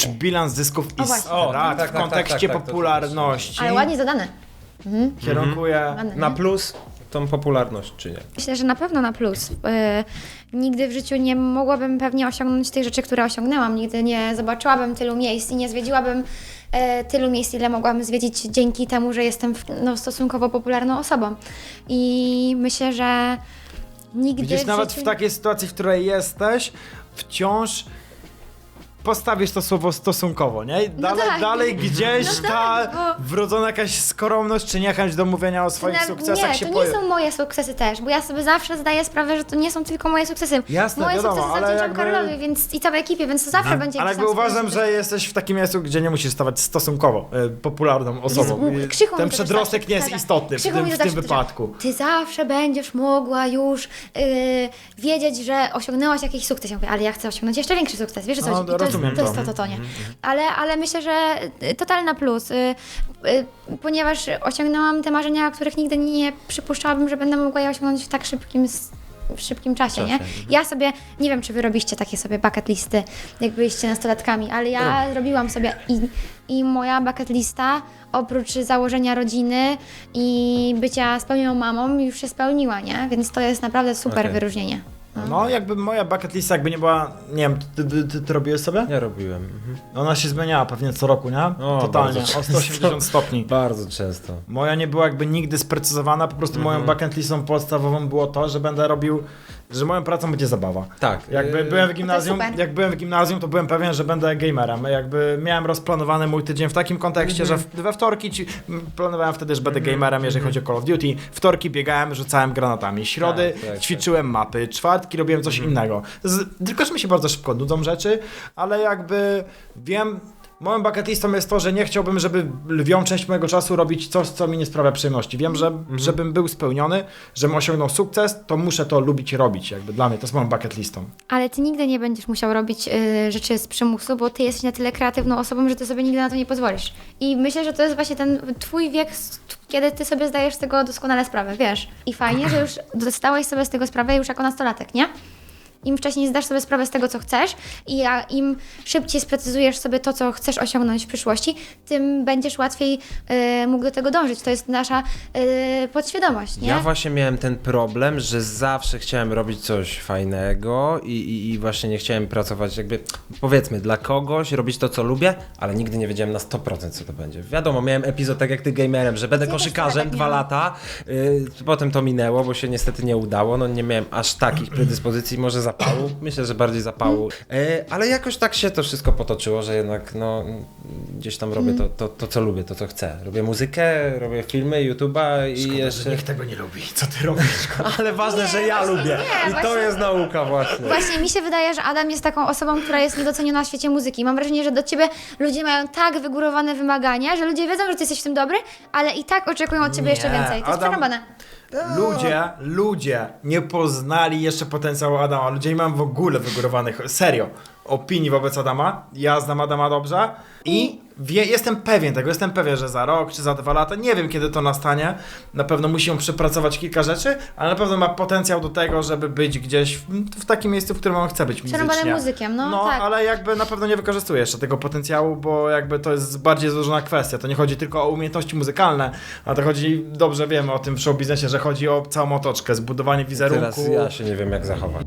Czy bilans zysków i O, właśnie. O, strat tak, w tak, kontekście tak, tak, tak, to popularności Ale ładnie zadane. kierunkuje... Ładne, Na nie? plus tą popularność, czy nie? Myślę, że na pewno na plus. Yy, nigdy w życiu nie mogłabym pewnie osiągnąć tych rzeczy, które osiągnęłam. Nigdy nie zobaczyłabym tylu miejsc i nie zwiedziłabym e, tylu miejsc, ile mogłam zwiedzić dzięki temu, że jestem w, no, stosunkowo popularną osobą. I myślę, że nigdy Widzisz, w nawet życiu... w takiej sytuacji, w której jesteś, wciąż postawisz to słowo stosunkowo, nie? Dalej, tak. dalej gdzieś No ta tak, bo- wrodzona jakaś skromność czy niechęć do mówienia o swoich Na- sukcesach nie, się to pojawi. nie są moje sukcesy też, bo ja sobie zawsze zdaję sprawę, że to nie są tylko moje sukcesy. Jasne, moje wiadomo, sukcesy ale zawdzięczam jakby- Karolowi więc, i całej ekipie, więc to zawsze będzie Ale jakiś jakby tam uważam, sukces. że jesteś w takim miejscu, gdzie nie musisz stawać stosunkowo e, popularną osobą. Jezu, Krzychu Ten to też przedrostek nie jest powtarza. istotny w Krzychu tym, to w tym zawsze powtarza. wypadku. Ty zawsze będziesz mogła już yy, wiedzieć, że osiągnęłaś jakiś sukces. Ja mówię, ale ja chcę osiągnąć jeszcze większy sukces. Wiesz o co? No, chodzi? I to, jest, rozumiem to jest to. to, to, nie. Ale, ale myślę, że y, totalna plus. Y, y, ponieważ osiągnęłam te marzenia, których nigdy nie przypuszczałabym, że będę mogła je osiągnąć w tak szybkim w szybkim czasie, nie? Ja sobie, nie wiem, czy wy robiście takie sobie bucket listy, jak byliście nastolatkami, ale ja robiłam sobie i, i moja bucket lista, oprócz założenia rodziny i bycia spełnioną mamą, już się spełniła, nie? Więc to jest naprawdę super Okej. wyróżnienie. No, jakby moja bucket lista jakby nie była, nie wiem, ty, ty, ty, ty robiłeś sobie? Ja robiłem. Mhm. Ona się zmieniała pewnie co roku, nie? O, Totalnie, bardzo o 180 stopni. Bardzo często. Moja nie była jakby nigdy sprecyzowana, po prostu moją bucket listą podstawową było to, że będę robił, że moją pracą będzie zabawa. Tak. Jakby yy, byłem w gimnazjum, jak byłem w gimnazjum, to byłem pewien, że będę gamerem. Jakby miałem rozplanowany mój tydzień w takim kontekście, że w, we wtorki ci, planowałem wtedy, że będę gamerem, jeżeli chodzi o Call of Duty. Wtorki biegałem, rzucałem granatami. Środy Tak, tak, ćwiczyłem mapy. Czwartki robiłem coś innego. Z, tylko, że mi się bardzo szybko nudzą rzeczy, ale jakby wiem. Moją bucket listą jest to, że nie chciałbym, żeby lwią część mojego czasu robić coś, co mi nie sprawia przyjemności. Wiem, że żebym był spełniony, żebym osiągnął sukces, to muszę to lubić robić. Jakby dla mnie to jest moją bucket listą. Ale ty nigdy nie będziesz musiał robić y, rzeczy z przymusu, bo ty jesteś na tyle kreatywną osobą, że ty sobie nigdy na to nie pozwolisz. I myślę, że to jest właśnie ten twój wiek, kiedy ty sobie zdajesz z tego doskonale sprawę, wiesz. I fajnie, że już zdałeś sobie z tego sprawę już jako nastolatek, nie? Im wcześniej zdasz sobie sprawę z tego, co chcesz i im szybciej sprecyzujesz sobie to, co chcesz osiągnąć w przyszłości, tym będziesz łatwiej y, mógł do tego dążyć. To jest nasza y, podświadomość, nie? Ja właśnie miałem ten problem, że zawsze chciałem robić coś fajnego i, i, i właśnie nie chciałem pracować jakby, powiedzmy, dla kogoś, robić to, co lubię, ale nigdy nie wiedziałem na 100% co to będzie. Wiadomo, miałem epizod tak jak ty gamerem, że będę Ja też koszykarzem tak dwa miałam. lata, y, potem to minęło, bo się niestety nie udało, no nie miałem aż takich predyspozycji, może zapału, myślę, że bardziej zapału, y, ale jakoś tak się to wszystko potoczyło, że jednak no gdzieś tam robię to, to, to co lubię, to co chcę. Robię muzykę, robię filmy, YouTube'a i jeszcze... tego nie lubi. Co ty robisz? Ale ważne, że ja właśnie lubię. nie, I to właśnie- jest nauka właśnie. Właśnie mi się wydaje, że Adam jest taką osobą, która jest niedoceniona w świecie muzyki. Mam wrażenie, że do ciebie ludzie mają tak wygórowane wymagania, że ludzie wiedzą, że ty jesteś w tym dobry, ale i tak oczekują od ciebie Nie, jeszcze więcej. To jest Adam- przerąbane. Ludzie, ludzie nie poznali jeszcze potencjału Adama. Ludzie nie mają w ogóle wygórowanych, serio, opinii wobec Adama. Ja znam Adama dobrze i wie, jestem pewien tego, jestem pewien, że za rok czy za dwa lata, nie wiem kiedy to nastanie, na pewno musi on przepracować kilka rzeczy, ale na pewno ma potencjał do tego, żeby być gdzieś w, w takim miejscu, w którym on chce być muzycznie. muzykiem, no tak. ale jakby na pewno nie wykorzystuje jeszcze tego potencjału, bo jakby to jest bardziej złożona kwestia. To nie chodzi tylko o umiejętności muzykalne, a to chodzi, dobrze wiemy o tym w show biznesie, że chodzi o całą otoczkę, zbudowanie wizerunku. Teraz ja się nie wiem jak zachować.